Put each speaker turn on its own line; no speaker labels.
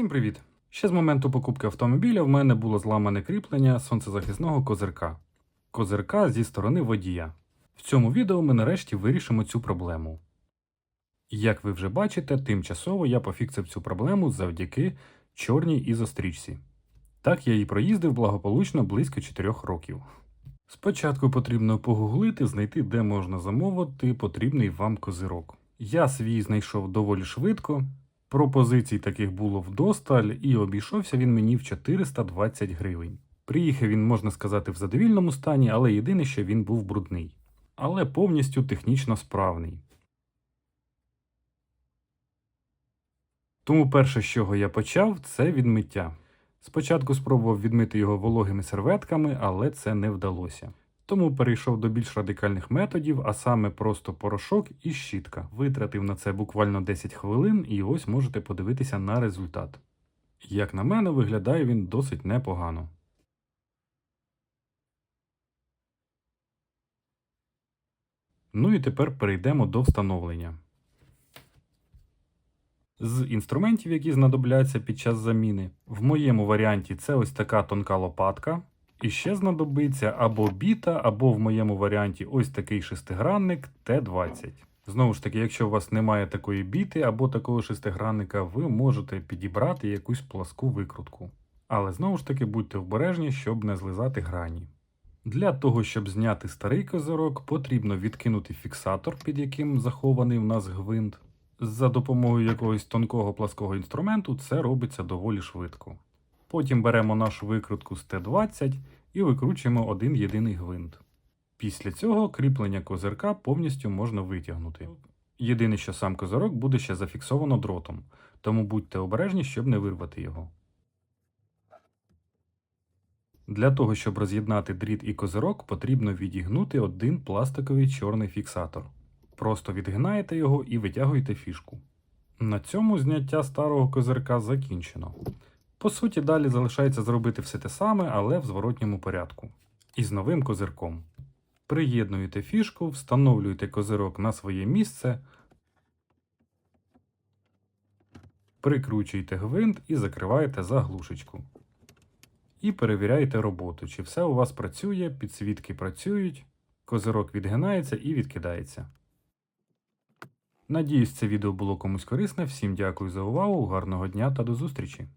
Всім привіт! Ще з моменту покупки автомобіля в мене було зламане кріплення сонцезахисного козирка. Козирка зі сторони водія. В цьому відео ми нарешті вирішимо цю проблему. Як ви вже бачите, тимчасово я пофіксив цю проблему завдяки чорній ізострічці. Так я її проїздив благополучно близько 4 років. Спочатку потрібно погуглити, знайти, де можна замовити потрібний вам козирок. Я свій знайшов доволі швидко. Пропозицій таких було вдосталь, і обійшовся він мені в 420 гривень. Приїхав він, можна сказати, в задовільному стані, але єдине, що він був брудний. Але повністю технічно справний. Тому перше, з чого я почав, це відмиття. Спочатку спробував відмити його вологими серветками, але це не вдалося. Тому перейшов до більш радикальних методів, а саме просто порошок і щітка. Витратив на це буквально 10 хвилин, і ось можете подивитися на результат. Як на мене, виглядає він досить непогано. Ну і тепер перейдемо до встановлення. З інструментів, які знадобляться під час заміни, в моєму варіанті це ось така тонка лопатка. І ще знадобиться або біта, або в моєму варіанті ось такий шестигранник Т20. Знову ж таки, якщо у вас немає такої біти або такого шестигранника, ви можете підібрати якусь пласку викрутку. Але знову ж таки будьте обережні, щоб не злизати грані. Для того, щоб зняти старий козирок, потрібно відкинути фіксатор, під яким захований в нас гвинт. За допомогою якогось тонкого плаского інструменту це робиться доволі швидко. Потім беремо нашу викрутку з Т20 і викручуємо один єдиний гвинт. Після цього кріплення козирка повністю можна витягнути. Єдине, що сам козирок буде ще зафіксовано дротом, тому будьте обережні, щоб не вирвати його. Для того, щоб роз'єднати дріт і козирок, потрібно відігнути один пластиковий чорний фіксатор. Просто відгинаєте його і витягуєте фішку. На цьому зняття старого козирка закінчено. По суті, далі залишається зробити все те саме, але в зворотньому порядку. І з новим козирком. Приєднуєте фішку, встановлюєте козирок на своє місце, прикручуєте гвинт і закриваєте заглушечку. І перевіряєте роботу, чи все у вас працює, підсвітки працюють, козирок відгинається і відкидається. Надіюсь, це відео було комусь корисне. Всім дякую за увагу, гарного дня та до зустрічі!